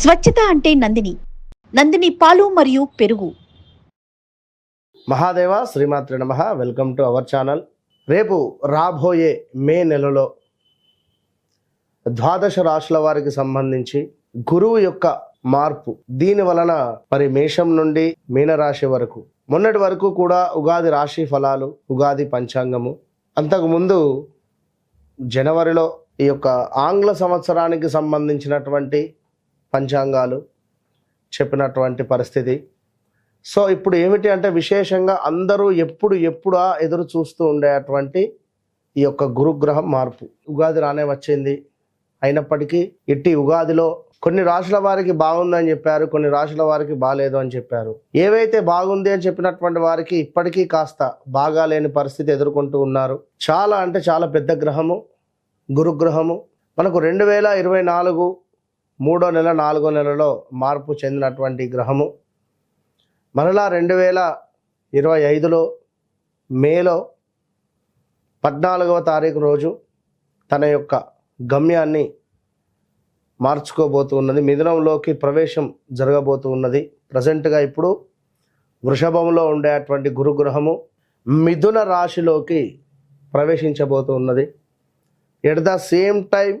స్వచ్ఛత అంటే నందిని. నందిని పాలు మరియు పెరుగు. మహాదేవ శ్రీమాత్రి నమ. Welcome to our channel. రేపు రాబోయే మే నెలలో ద్వాదశ రాశుల వారికి సంబంధించి గురువు యొక్క మార్పు. దీని వలన మరి మేషం నుండి మీనరాశి వరకు మొన్నటి వరకు కూడా ఉగాది రాశి ఫలాలు ఉగాది పంచాంగము. అంతకుముందు జనవరిలో ఈ యొక్క ఆంగ్ల సంవత్సరానికి సంబంధించినటువంటి పంచాంగాలు చెప్పినటువంటి పరిస్థితి. సో ఇప్పుడు ఏమిటి అంటే విశేషంగా అందరూ ఎప్పుడు ఎప్పుడా ఎదురు చూస్తూ ఉండేటువంటి ఈ యొక్క గురుగ్రహం మార్పు. ఉగాది రానే వచ్చింది. అయినప్పటికీ ఇట్టి ఉగాదిలో కొన్ని రాశుల వారికి బాగుందని చెప్పారు కొన్ని రాశుల వారికి బాగాలేదు అని చెప్పారు. ఏవైతే బాగుంది అని చెప్పినటువంటి వారికి ఇప్పటికీ కాస్త బాగాలేని పరిస్థితి ఎదుర్కొంటూ ఉన్నారు. చాలా అంటే చాలా పెద్ద గ్రహము గురుగ్రహము. మనకు రెండు వేల ఇరవై నాలుగు మూడో నెల నాలుగో నెలలో మార్పు చెందినటువంటి గ్రహము. మరలా రెండు వేల ఇరవై ఐదులో మేలో పద్నాలుగవ తారీఖు రోజు తన యొక్క గమ్యాన్ని మార్చుకోబోతూ ఉన్నది. మిథునంలోకి ప్రవేశం జరగబోతూ ఉన్నది. ప్రజెంట్గా ఇప్పుడు వృషభంలో ఉండేటువంటి గురుగ్రహము మిథున రాశిలోకి ప్రవేశించబోతూ ఉన్నది. ఎట్ ద సేమ్ టైం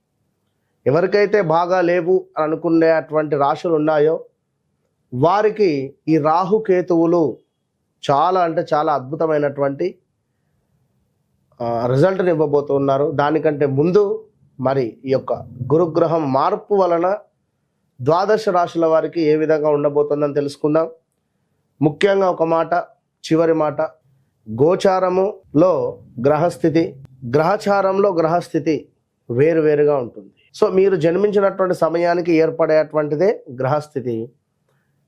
ఎవరికైతే బాగా లేవు అని అనుకునేటువంటి రాశులు ఉన్నాయో వారికి ఈ రాహుకేతువులు చాలా అంటే చాలా అద్భుతమైనటువంటి రిజల్ట్ని ఇవ్వబోతున్నారు. దానికంటే ముందు మరి ఈ యొక్క గురుగ్రహం మార్పు వలన ద్వాదశ రాశుల వారికి ఏ విధంగా ఉండబోతుందని తెలుసుకుందాం. ముఖ్యంగా ఒక మాట చివరి మాట గోచారములో గ్రహస్థితి గ్రహచారంలో గ్రహస్థితి వేరువేరుగా ఉంటుంది. సో మీరు జన్మించినటువంటి సమయానికి ఏర్పడేటువంటిదే గ్రహస్థితి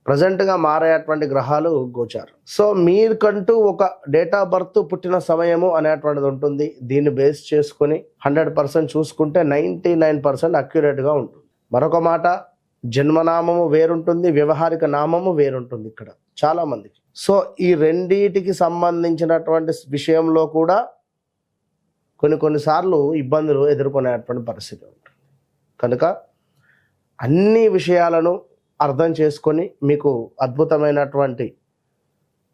ప్రజెంట్గా మారేటువంటి గ్రహాలు గోచార్. సో మీకంటూ ఒక డేట్ ఆఫ్ బర్త్ పుట్టిన సమయము అనేటువంటిది ఉంటుంది. దీన్ని బేస్ చేసుకొని హండ్రెడ్ పర్సెంట్ చూసుకుంటే నైంటీ నైన్ పర్సెంట్ అక్యురేట్గా ఉంటుంది. మరొక మాట జన్మనామము వేరుంటుంది వ్యవహారిక నామము వేరుంటుంది ఇక్కడ చాలామందికి. సో ఈ రెండిటికి సంబంధించినటువంటి విషయంలో కూడా కొన్ని కొన్నిసార్లు ఇబ్బందులు ఎదుర్కొనేటువంటి పరిస్థితి ఉంది. కనుక అన్ని విషయాలను అర్థం చేసుకొని మీకు అద్భుతమైనటువంటి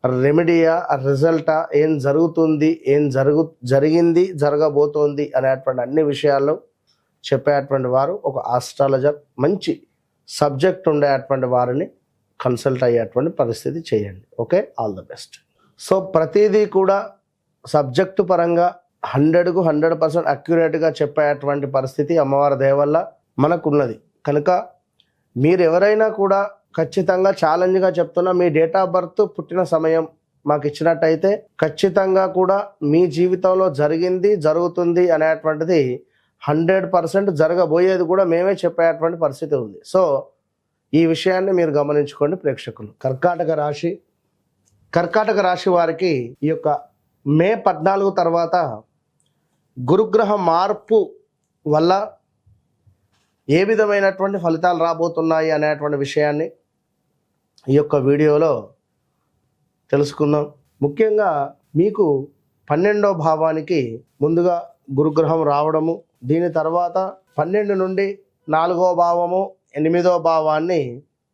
రెమెడియా రిజల్టా ఏం జరుగుతుంది ఏం జరుగు జరిగింది జరగబోతోంది అనేటువంటి అన్ని విషయాలు చెప్పేటువంటి వారు ఒక ఆస్ట్రాలజర్ మంచి సబ్జెక్ట్ ఉండేటువంటి వారిని కన్సల్ట్ అయ్యేటువంటి పరిస్థితి చేయండి. Okay all the best so ప్రతిదీ కూడా సబ్జెక్టు పరంగా హండ్రెడ్కు హండ్రెడ్ పర్సెంట్ అక్యురేట్గా చెప్పేటువంటి పరిస్థితి అమ్మవారి దయ మనకున్నది. కనుక మీరు ఎవరైనా కూడా ఖచ్చితంగా ఛాలెంజ్గా చెప్తున్నా మీ డేట్ ఆఫ్ బర్త్ పుట్టిన సమయం మాకు ఇచ్చినట్టయితే ఖచ్చితంగా కూడా మీ జీవితంలో జరిగింది జరుగుతుంది అనేటువంటిది హండ్రెడ్ పర్సెంట్ జరగబోయేది కూడా మేమే చెప్పేటువంటి పరిస్థితి ఉంది. సో ఈ విషయాన్ని మీరు గమనించుకోండి ప్రేక్షకులు. కర్కాటక రాశి కర్కాటక రాశి వారికి ఈ యొక్క మే పద్నాలుగు తర్వాత గురుగ్రహ మార్పు వల్ల ఏ విధమైనటువంటి ఫలితాలు రాబోతున్నాయి అనేటువంటి విషయాన్ని ఈ యొక్క వీడియోలో తెలుసుకుందాం. ముఖ్యంగా మీకు పన్నెండో భావానికి ముందుగా గురుగ్రహం రావడము దీని తర్వాత పన్నెండు నుండి నాలుగో భావము ఎనిమిదో భావాన్ని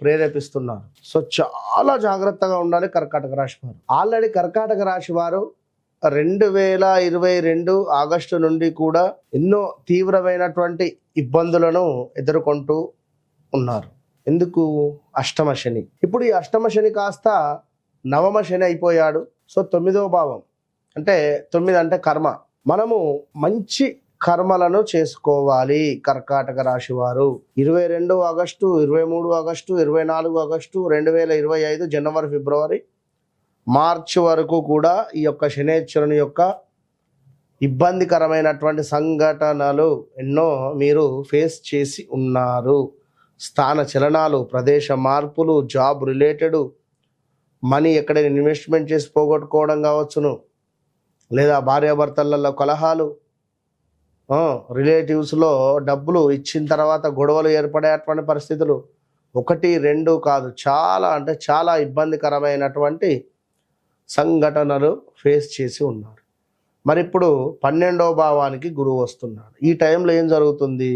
ప్రేరేపిస్తున్నారు. సో చాలా జాగ్రత్తగా ఉండాలి కర్కాటక రాశి వారు. ఆల్రెడీ కర్కాటక రాశి వారు రెండు వేల ఇరవై రెండు ఆగస్టు నుండి కూడా ఎన్నో తీవ్రమైనటువంటి ఇబ్బందులను ఎదుర్కొంటూ ఉన్నారు. ఎందుకు? అష్టమ శని. ఇప్పుడు ఈ అష్టమ శని కాస్త నవమ శని అయిపోయాడు. సో తొమ్మిదవ భావం. అంటే తొమ్మిది అంటే కర్మ. మనము మంచి కర్మలను చేసుకోవాలి కర్కాటక రాశి వారు. ఇరవై రెండు ఆగస్టు ఇరవై మూడు ఆగస్టు ఇరవై నాలుగు ఆగస్టు రెండు వేల ఇరవై ఐదు జనవరి ఫిబ్రవరి మార్చి వరకు కూడా ఈ యొక్క శనేశ్వరుని యొక్క ఇబ్బందికరమైనటువంటి సంఘటనలు ఎన్నో మీరు ఫేస్ చేసి ఉన్నారు. స్థాన చలనాలు ప్రదేశ మార్పులు జాబ్ రిలేటెడ్ మనీ ఎక్కడైనా ఇన్వెస్ట్మెంట్ చేసి పోగొట్టుకోవడం కావచ్చును. లేదా భార్యాభర్తలలో కలహాలు రిలేటివ్స్లో డబ్బులు ఇచ్చిన తర్వాత గొడవలు ఏర్పడేటువంటి పరిస్థితులు. ఒకటి రెండు కాదు చాలా అంటే చాలా ఇబ్బందికరమైనటువంటి సంఘటనలు ఫేస్ చేసి ఉన్నారు. మరి ఇప్పుడు పన్నెండవ భావానికి గురువు వస్తున్నాడు. ఈ టైంలో ఏం జరుగుతుంది?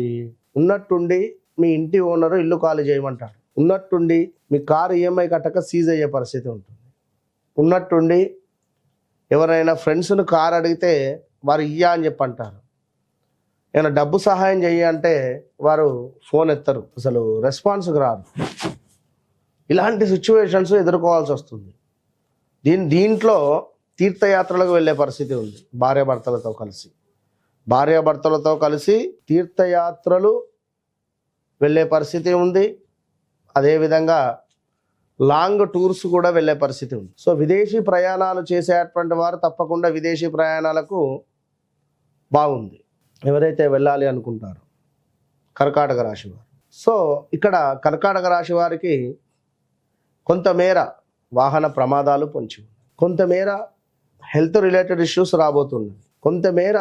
ఉన్నట్టుండి మీ ఇంటి ఓనరు ఇల్లు ఖాళీ చేయమంటాడు. ఉన్నట్టుండి మీ కారు ఈఎంఐ కట్టక సీజ్ అయ్యే పరిస్థితి ఉంటుంది. ఉన్నట్టుండి ఎవరైనా ఫ్రెండ్స్ను కారు అడిగితే వారు ఇయ్యా అని చెప్పి అంటారు ఏమైనా డబ్బు సహాయం చెయ్యి అంటే వారు ఫోన్ ఎత్తరు. అసలు రెస్పాన్స్కి రారు. ఇలాంటి సిచ్యువేషన్స్ ఎదుర్కోవాల్సి వస్తుంది. దీని దీంట్లో తీర్థయాత్రలకు వెళ్ళే పరిస్థితి ఉంది. భార్యాభర్తలతో కలిసి. భార్యాభర్తలతో కలిసి తీర్థయాత్రలు వెళ్ళే పరిస్థితి ఉంది. అదేవిధంగా లాంగ్ టూర్స్ కూడా వెళ్ళే పరిస్థితి ఉంది. సో విదేశీ ప్రయాణాలు చేసేటువంటి వారు తప్పకుండా విదేశీ ప్రయాణాలకు బాగుంది. ఎవరైతే వెళ్ళాలి అనుకుంటారో కర్కాటక రాశి వారు. సో ఇక్కడ కర్కాటక రాశి వారికి కొంతమేర వాహన ప్రమాదాలు పొంచి కొంతమేర హెల్త్ రిలేటెడ్ ఇష్యూస్ రాబోతున్నాయి. కొంతమేర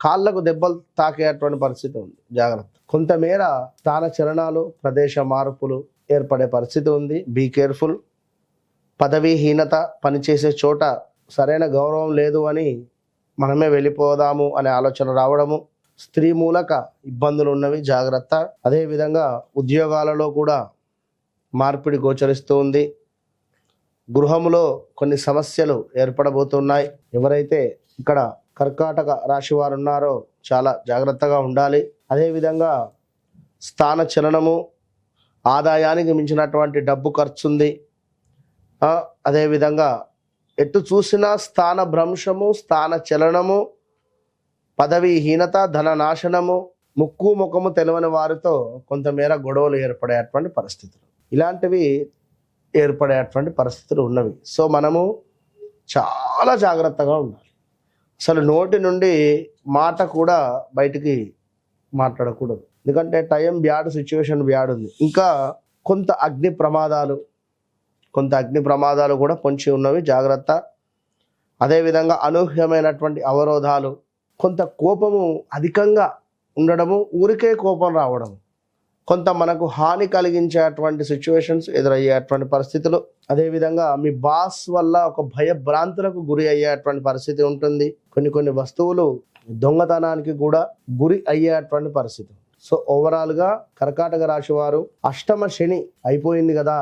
కాళ్ళకు దెబ్బలు తాకేటువంటి పరిస్థితి ఉంది. జాగ్రత్త. కొంతమేర స్థాన చలనాలు ప్రదేశ మార్పులు ఏర్పడే పరిస్థితి ఉంది. బీ కేర్ఫుల్ పదవీహీనత పనిచేసే చోట సరైన గౌరవం లేదు అని మనమే వెళ్ళిపోదాము అనే ఆలోచన రావడము స్త్రీ మూలక ఇబ్బందులు ఉన్నవి జాగ్రత్త. అదేవిధంగా ఉద్యోగాలలో కూడా మార్పిడి గోచరిస్తూ ఉంది. గృహములో కొన్ని సమస్యలు ఏర్పడబోతున్నాయి. ఎవరైతే ఇక్కడ కర్కాటక రాశి వారు ఉన్నారో చాలా జాగ్రత్తగా ఉండాలి. అదేవిధంగా స్థాన చలనము ఆదాయానికి మించినటువంటి డబ్బు ఖర్చు ఉంది అదేవిధంగా ఎటు చూసినా స్థాన భ్రంశము స్థాన చలనము పదవీహీనత ధన నాశనము ముక్కు ముఖము తెలియని వారితో కొంతమేర గొడవలు ఏర్పడేటువంటి పరిస్థితులు. ఇలాంటివి ఏర్పడేటువంటి పరిస్థితులు ఉన్నవి. సో మనము చాలా జాగ్రత్తగా ఉండాలి. అసలు నోటి నుండి మాట కూడా బయటికి మాట్లాడకూడదు. ఎందుకంటే టైం బ్యాడ్ సిచ్యువేషన్ బ్యాడ్ ఉంది. ఇంకా కొంత అగ్ని ప్రమాదాలు కొంత అగ్ని ప్రమాదాలు కూడా పొంచి ఉన్నవి జాగ్రత్త. అదేవిధంగా అనూహ్యమైనటువంటి అవరోధాలు కొంత కోపము అధికంగా ఉండడము ఊరికే కోపం రావడము. కొంత మనకు హాని కలిగించేటువంటి సిచ్యువేషన్స్ ఎదురయ్యేటువంటి పరిస్థితులు. అదేవిధంగా మీ బాస్ వల్ల ఒక భయభ్రాంతులకు గురి అయ్యేటువంటి పరిస్థితి ఉంటుంది. కొన్ని కొన్ని వస్తువులు దొంగతనానికి కూడా గురి అయ్యేటువంటి పరిస్థితి. సో ఓవరాల్గా కర్కాటక రాశి వారు అష్టమ శని అయిపోయింది కదా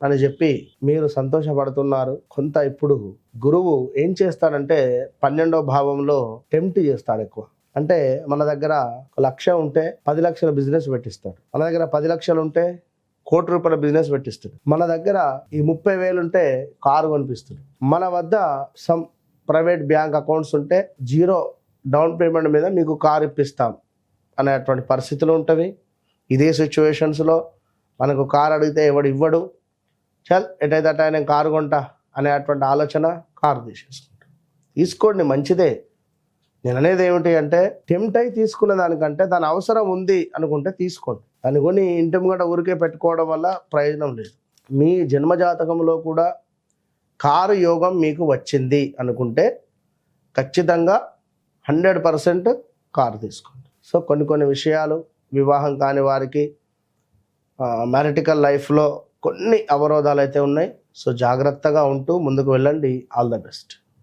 అని చెప్పి మీరు సంతోషపడుతున్నారు. కొంత ఇప్పుడు గురువు ఏం చేస్తాడంటే పన్నెండో భావంలో టెంప్ట్ చేస్తాడు ఎక్కువ. అంటే మన దగ్గర ఒక లక్ష ఉంటే పది లక్షల బిజినెస్ పెట్టిస్తాడు. మన దగ్గర పది లక్షలు ఉంటే కోటి రూపాయల బిజినెస్ పెట్టిస్తాడు. మన దగ్గర ఈ ముప్పై వేలు ఉంటే కారు కొనిపిస్తాడు. మన వద్ద సమ్ ప్రైవేట్ బ్యాంక్ అకౌంట్స్ ఉంటే జీరో డౌన్ పేమెంట్ మీద మీకు కారు ఇప్పిస్తాం అనేటువంటి పరిస్థితులు ఉంటుంది ఇదే సిచ్యువేషన్స్లో మనకు కారు అడిగితే ఎవడు ఇవ్వడు. చల్ ఎటైతే అట నేను కారు కొంటా అనేటువంటి ఆలోచన కారు తీసేసుకుంటాం తీసుకోండి మంచిదే. నేను అనేది ఏమిటి అంటే టెంప్ట్ అయి తీసుకున్న దానికంటే దాని అవసరం ఉంది అనుకుంటే తీసుకోండి. దాన్ని కొని ఇంటి ముంగట ఊరికే పెట్టుకోవడం వల్ల ప్రయోజనం లేదు. మీ జన్మజాతకంలో కూడా కారు యోగం మీకు వచ్చింది అనుకుంటే ఖచ్చితంగా హండ్రెడ్ పర్సెంట్ కారు తీసుకోండి. సో కొన్ని కొన్ని విషయాలు వివాహం కాని వారికి మ్యారిటికల్ లైఫ్లో కొన్ని అవరోధాలు అయితే ఉన్నాయి. సో జాగ్రత్తగా ఉంటూ ముందుకు వెళ్ళండి. All the best.